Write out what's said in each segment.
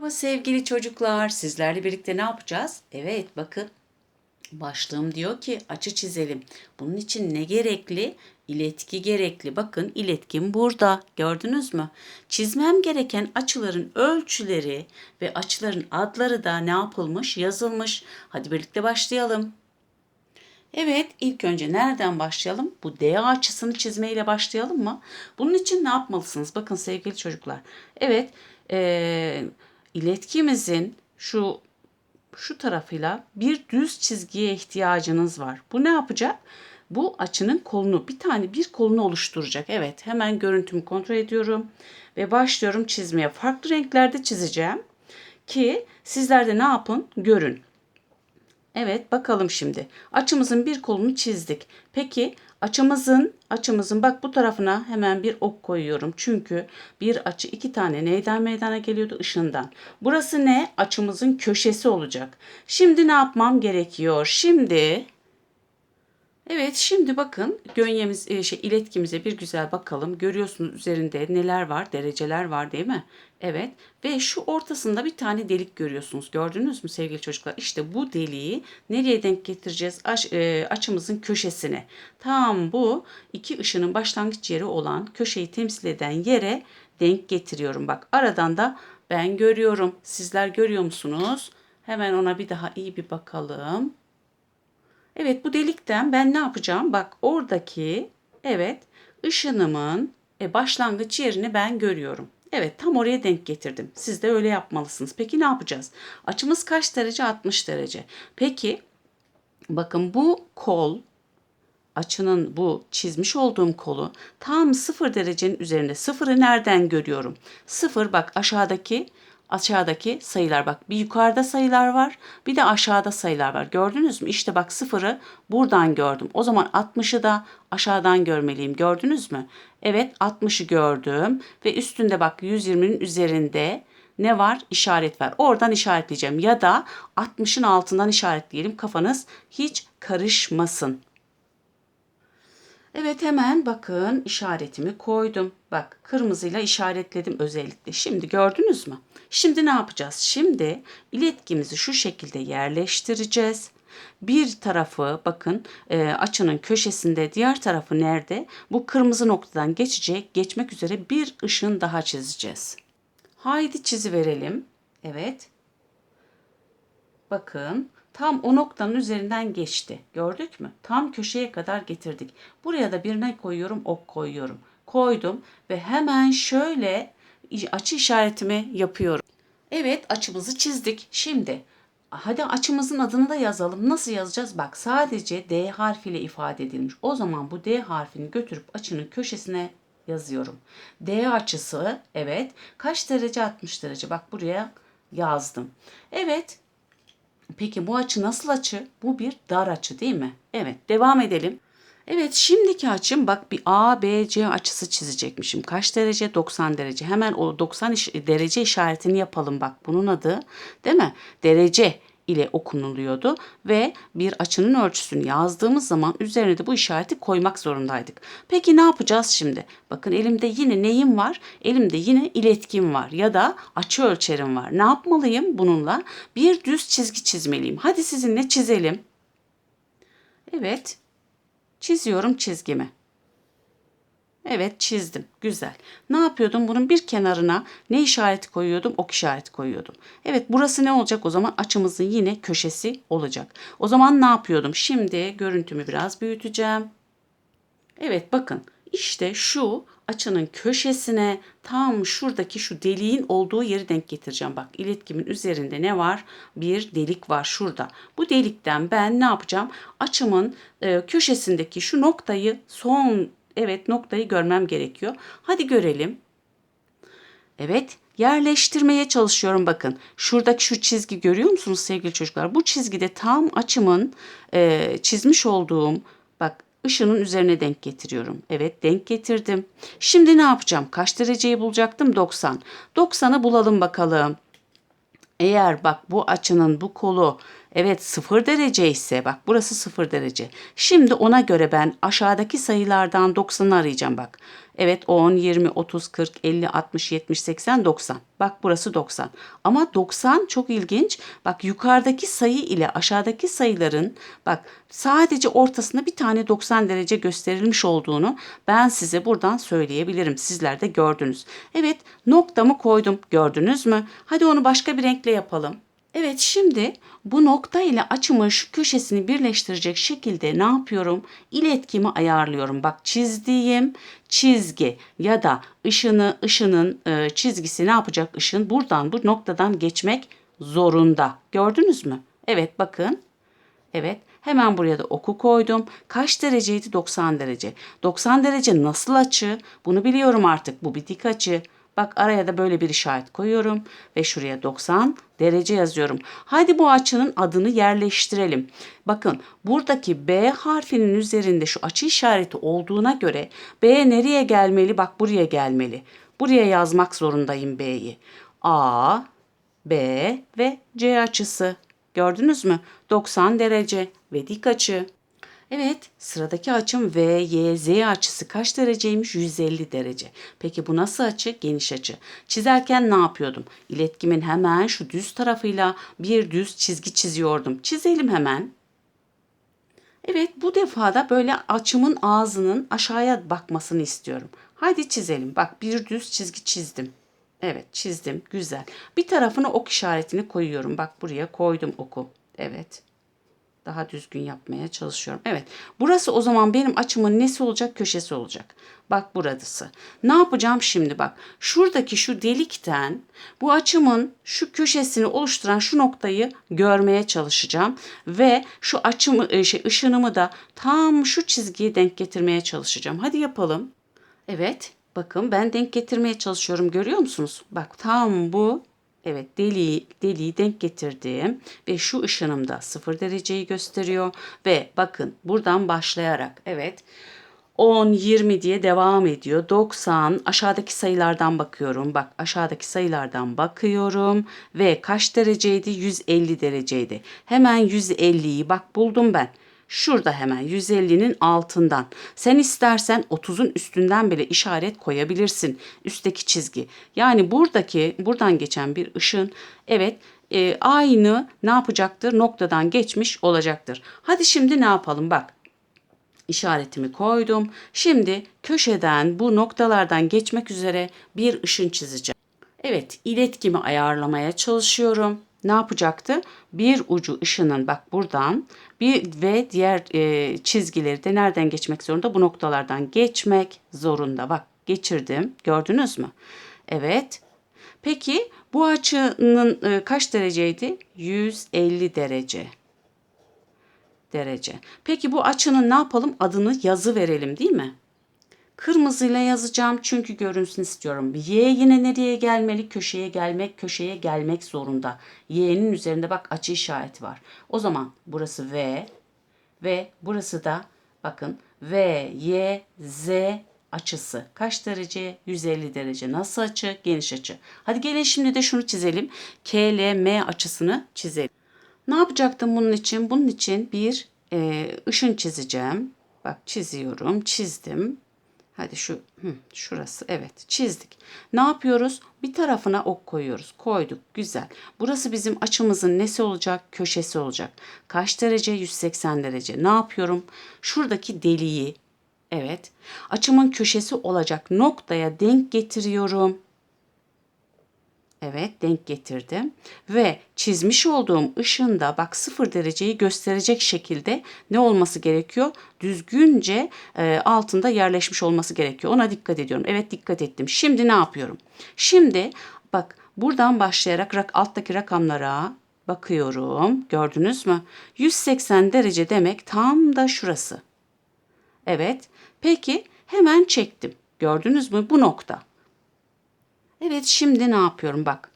Merhaba sevgili çocuklar. Sizlerle birlikte ne yapacağız? Evet bakın başlığım diyor ki açı çizelim. Bunun için ne gerekli? İletki gerekli. Bakın iletkim burada. Gördünüz mü? Çizmem gereken açıların ölçüleri ve açıların adları da ne yapılmış? Yazılmış. Hadi birlikte başlayalım. Evet, ilk önce nereden başlayalım? Bu D açısını çizmeyle başlayalım mı? Bunun için ne yapmalısınız? Bakın sevgili çocuklar. Evet, eee iletkimizin şu şu tarafıyla bir düz çizgiye ihtiyacınız var. Bu ne yapacak? Bu açının kolunu, bir tane bir kolunu oluşturacak. Evet, hemen görüntümü kontrol ediyorum ve başlıyorum çizmeye. Farklı renklerde çizeceğim ki sizler de ne yapın? Görün. Evet bakalım şimdi. Açımızın bir kolunu çizdik. Peki açımızın açımızın bak bu tarafına hemen bir ok koyuyorum. Çünkü bir açı iki tane neyden meydana geliyordu? Işından. Burası ne? Açımızın köşesi olacak. Şimdi ne yapmam gerekiyor? Şimdi Evet şimdi bakın gönyemiz e, şey iletkimize bir güzel bakalım. Görüyorsunuz üzerinde neler var? Dereceler var değil mi? Evet ve şu ortasında bir tane delik görüyorsunuz. Gördünüz mü sevgili çocuklar? İşte bu deliği nereye denk getireceğiz? Aç, e, açımızın köşesine. Tam bu iki ışının başlangıç yeri olan köşeyi temsil eden yere denk getiriyorum. Bak aradan da ben görüyorum. Sizler görüyor musunuz? Hemen ona bir daha iyi bir bakalım. Evet bu delikten ben ne yapacağım? Bak oradaki evet ışınımın e, başlangıç yerini ben görüyorum. Evet tam oraya denk getirdim. Siz de öyle yapmalısınız. Peki ne yapacağız? Açımız kaç derece? 60 derece. Peki bakın bu kol açının bu çizmiş olduğum kolu tam 0 derecenin üzerinde. Sıfırı nereden görüyorum? Sıfır bak aşağıdaki aşağıdaki sayılar bak bir yukarıda sayılar var bir de aşağıda sayılar var. Gördünüz mü? İşte bak sıfırı buradan gördüm. O zaman 60'ı da aşağıdan görmeliyim. Gördünüz mü? Evet 60'ı gördüm ve üstünde bak 120'nin üzerinde ne var? İşaret var. Oradan işaretleyeceğim ya da 60'ın altından işaretleyelim. Kafanız hiç karışmasın. Evet hemen bakın işaretimi koydum. Bak kırmızıyla işaretledim özellikle. Şimdi gördünüz mü? Şimdi ne yapacağız? Şimdi iletkimizi şu şekilde yerleştireceğiz. Bir tarafı bakın e, açının köşesinde diğer tarafı nerede? Bu kırmızı noktadan geçecek, geçmek üzere bir ışın daha çizeceğiz. Haydi çizi verelim. Evet. Bakın tam o noktanın üzerinden geçti. Gördük mü? Tam köşeye kadar getirdik. Buraya da birine koyuyorum, ok koyuyorum. Koydum ve hemen şöyle açı işaretimi yapıyorum. Evet açımızı çizdik. Şimdi hadi açımızın adını da yazalım. Nasıl yazacağız? Bak sadece D harfiyle ifade edilmiş. O zaman bu D harfini götürüp açının köşesine yazıyorum. D açısı evet kaç derece 60 derece. Bak buraya yazdım. Evet Peki bu açı nasıl açı? Bu bir dar açı değil mi? Evet devam edelim. Evet şimdiki açım bak bir A, B, C açısı çizecekmişim. Kaç derece? 90 derece. Hemen o 90 iş, derece işaretini yapalım bak. Bunun adı değil mi? Derece ile okunuluyordu ve bir açının ölçüsünü yazdığımız zaman üzerine de bu işareti koymak zorundaydık. Peki ne yapacağız şimdi? Bakın elimde yine neyim var? Elimde yine iletkim var ya da açı ölçerim var. Ne yapmalıyım bununla? Bir düz çizgi çizmeliyim. Hadi sizinle çizelim. Evet. Çiziyorum çizgimi. Evet çizdim. Güzel. Ne yapıyordum? Bunun bir kenarına ne işareti koyuyordum? Ok işareti koyuyordum. Evet burası ne olacak? O zaman açımızın yine köşesi olacak. O zaman ne yapıyordum? Şimdi görüntümü biraz büyüteceğim. Evet bakın işte şu açının köşesine tam şuradaki şu deliğin olduğu yeri denk getireceğim. Bak iletkimin üzerinde ne var? Bir delik var şurada. Bu delikten ben ne yapacağım? Açımın e, köşesindeki şu noktayı son Evet noktayı görmem gerekiyor. Hadi görelim. Evet yerleştirmeye çalışıyorum bakın. Şuradaki şu çizgi görüyor musunuz sevgili çocuklar? Bu çizgide tam açımın e, çizmiş olduğum bak ışının üzerine denk getiriyorum. Evet denk getirdim. Şimdi ne yapacağım? Kaç dereceyi bulacaktım? 90. 90'ı bulalım bakalım. Eğer bak bu açının bu kolu Evet 0 derece ise bak burası 0 derece. Şimdi ona göre ben aşağıdaki sayılardan 90'ı arayacağım bak. Evet 10, 20, 30, 40, 50, 60, 70, 80, 90. Bak burası 90. Ama 90 çok ilginç. Bak yukarıdaki sayı ile aşağıdaki sayıların bak sadece ortasında bir tane 90 derece gösterilmiş olduğunu ben size buradan söyleyebilirim. Sizler de gördünüz. Evet noktamı koydum. Gördünüz mü? Hadi onu başka bir renkle yapalım. Evet şimdi bu nokta ile açımın şu köşesini birleştirecek şekilde ne yapıyorum? İletkimi ayarlıyorum. Bak çizdiğim çizgi ya da ışını ışının e, çizgisi ne yapacak ışın? Buradan bu noktadan geçmek zorunda. Gördünüz mü? Evet bakın. Evet hemen buraya da oku koydum. Kaç dereceydi? 90 derece. 90 derece nasıl açı? Bunu biliyorum artık. Bu bir dik açı. Bak araya da böyle bir işaret koyuyorum ve şuraya 90 derece yazıyorum. Hadi bu açının adını yerleştirelim. Bakın buradaki B harfinin üzerinde şu açı işareti olduğuna göre B nereye gelmeli? Bak buraya gelmeli. Buraya yazmak zorundayım B'yi. A, B ve C açısı. Gördünüz mü? 90 derece ve dik açı. Evet, sıradaki açım V, Y, Z açısı kaç dereceymiş? 150 derece. Peki bu nasıl açı? Geniş açı. Çizerken ne yapıyordum? İletkimin hemen şu düz tarafıyla bir düz çizgi çiziyordum. Çizelim hemen. Evet, bu defa da böyle açımın ağzının aşağıya bakmasını istiyorum. Haydi çizelim. Bak bir düz çizgi çizdim. Evet, çizdim. Güzel. Bir tarafına ok işaretini koyuyorum. Bak buraya koydum oku. Evet daha düzgün yapmaya çalışıyorum. Evet burası o zaman benim açımın nesi olacak köşesi olacak. Bak burası. Ne yapacağım şimdi bak. Şuradaki şu delikten bu açımın şu köşesini oluşturan şu noktayı görmeye çalışacağım. Ve şu açımı e, şey, ışınımı da tam şu çizgiye denk getirmeye çalışacağım. Hadi yapalım. Evet bakın ben denk getirmeye çalışıyorum görüyor musunuz? Bak tam bu Evet deliği, deliği denk getirdim ve şu ışınımda 0 dereceyi gösteriyor ve bakın buradan başlayarak evet 10, 20 diye devam ediyor. 90 aşağıdaki sayılardan bakıyorum. Bak aşağıdaki sayılardan bakıyorum ve kaç dereceydi? 150 dereceydi. Hemen 150'yi bak buldum ben. Şurada hemen 150'nin altından. Sen istersen 30'un üstünden bile işaret koyabilirsin. Üstteki çizgi. Yani buradaki buradan geçen bir ışın evet e, aynı ne yapacaktır? Noktadan geçmiş olacaktır. Hadi şimdi ne yapalım? Bak işaretimi koydum. Şimdi köşeden bu noktalardan geçmek üzere bir ışın çizeceğim. Evet, iletkimi ayarlamaya çalışıyorum ne yapacaktı? Bir ucu ışının bak buradan bir ve diğer e, çizgileri de nereden geçmek zorunda? Bu noktalardan geçmek zorunda. Bak geçirdim. Gördünüz mü? Evet. Peki bu açının e, kaç dereceydi? 150 derece. Derece. Peki bu açının ne yapalım? Adını yazı verelim değil mi? Kırmızıyla yazacağım çünkü görünsün istiyorum. Y yine nereye gelmeli? Köşeye gelmek, köşeye gelmek zorunda. Y'nin üzerinde bak açı işareti var. O zaman burası V ve burası da bakın V, Y, Z açısı. Kaç derece? 150 derece. Nasıl açı? Geniş açı. Hadi gelin şimdi de şunu çizelim. K, L, M açısını çizelim. Ne yapacaktım bunun için? Bunun için bir e, ışın çizeceğim. Bak çiziyorum, çizdim. Hadi şu hı, şurası evet çizdik. Ne yapıyoruz? Bir tarafına ok koyuyoruz. Koyduk. Güzel. Burası bizim açımızın nesi olacak? Köşesi olacak. Kaç derece? 180 derece. Ne yapıyorum? Şuradaki deliği evet açımın köşesi olacak noktaya denk getiriyorum. Evet denk getirdim ve çizmiş olduğum ışığında bak sıfır dereceyi gösterecek şekilde ne olması gerekiyor? Düzgünce e, altında yerleşmiş olması gerekiyor. Ona dikkat ediyorum. Evet dikkat ettim. Şimdi ne yapıyorum? Şimdi bak buradan başlayarak rak, alttaki rakamlara bakıyorum. Gördünüz mü? 180 derece demek tam da şurası. Evet. Peki hemen çektim. Gördünüz mü? Bu nokta. Evet şimdi ne yapıyorum bak.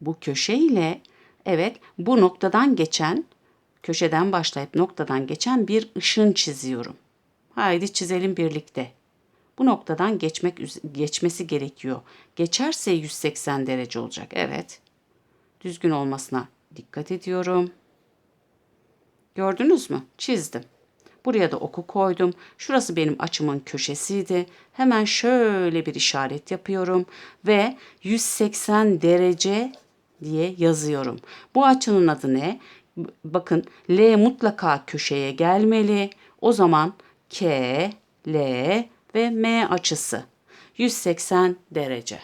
Bu köşe ile evet bu noktadan geçen köşeden başlayıp noktadan geçen bir ışın çiziyorum. Haydi çizelim birlikte. Bu noktadan geçmek geçmesi gerekiyor. Geçerse 180 derece olacak. Evet. Düzgün olmasına dikkat ediyorum. Gördünüz mü? Çizdim. Buraya da oku koydum. Şurası benim açımın köşesiydi. Hemen şöyle bir işaret yapıyorum ve 180 derece diye yazıyorum. Bu açının adı ne? Bakın L mutlaka köşeye gelmeli. O zaman K, L ve M açısı 180 derece.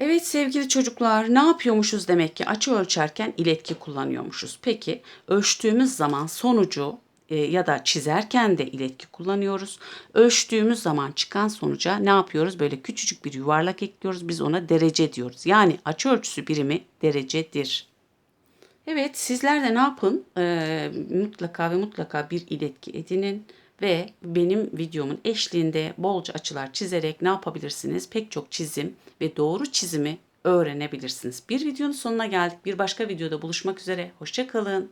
Evet sevgili çocuklar ne yapıyormuşuz demek ki açı ölçerken iletki kullanıyormuşuz. Peki ölçtüğümüz zaman sonucu ya da çizerken de iletki kullanıyoruz. Ölçtüğümüz zaman çıkan sonuca ne yapıyoruz? Böyle küçücük bir yuvarlak ekliyoruz. Biz ona derece diyoruz. Yani açı ölçüsü birimi derecedir. Evet sizler de ne yapın? Ee, mutlaka ve mutlaka bir iletki edinin ve benim videomun eşliğinde bolca açılar çizerek ne yapabilirsiniz? Pek çok çizim ve doğru çizimi öğrenebilirsiniz. Bir videonun sonuna geldik. Bir başka videoda buluşmak üzere. Hoşçakalın.